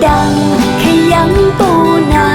当开阳不难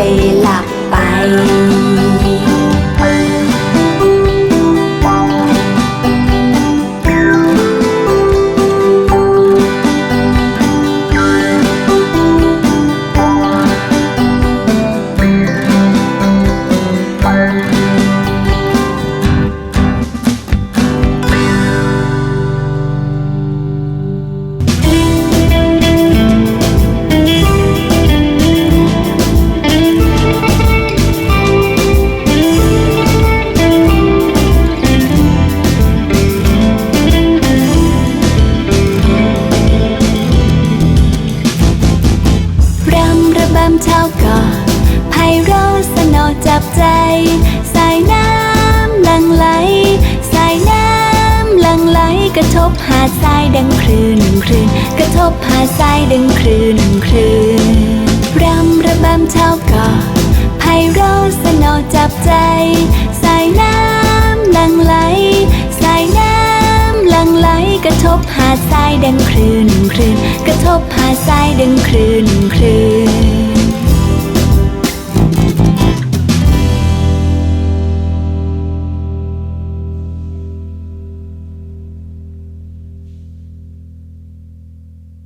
ลหลับไปำระบำเช้าก่อนไพเราะสนอจับใจ สายน้ำหลังไหล สายน้ำหลังไหล กระทบหาดทรายดังคลื่นคลื่นกระทบหาดทรายดังคลื่นคลื่นรำระบำเช้าก่อนไพเราะสนอจับใจ สายน้ำหลังไหล สายน้ำหลังไหล กระทบหาดทรายดังคลื่นคลื่นกระทบหาดทรายดังคลื่นคลื่น